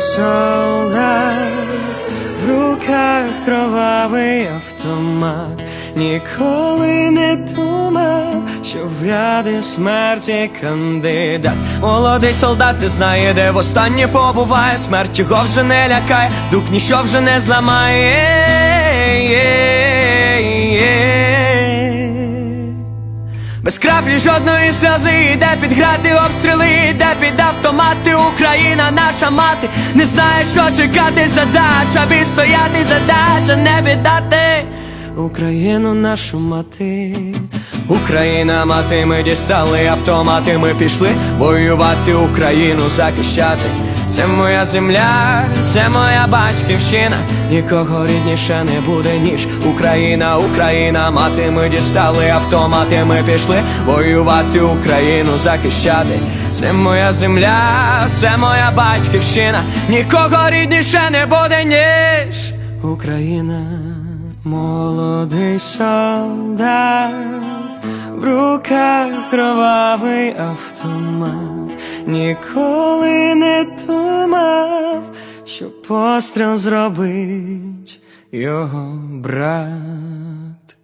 солдат, в руках кровавий автомат, ніколи не думав, що в ряди смерті кандидат. Молодий солдат не знає, де востаннє побуває, смерть його вже не лякає, дух ніщо вже не зламає. Без краплі жодної сльози йде під гради обстріли, йде під автомати Україна, наша мати не знає, що чекати, задача відстояти, задача не віддати Україну нашу мати. Україна, мати, ми дістали автомати, ми пішли воювати Україну захищати. Це моя земля, це моя батьківщина, нікого рідніше не буде, ніж Україна, Україна, мати, ми дістали автомати, ми пішли воювати Україну захищати. Це моя земля, це моя батьківщина, нікого рідніше не буде, ніж Україна, молодий солдат, в руках кровавий автомат, ніколи не думав, що постріл зробить його брат.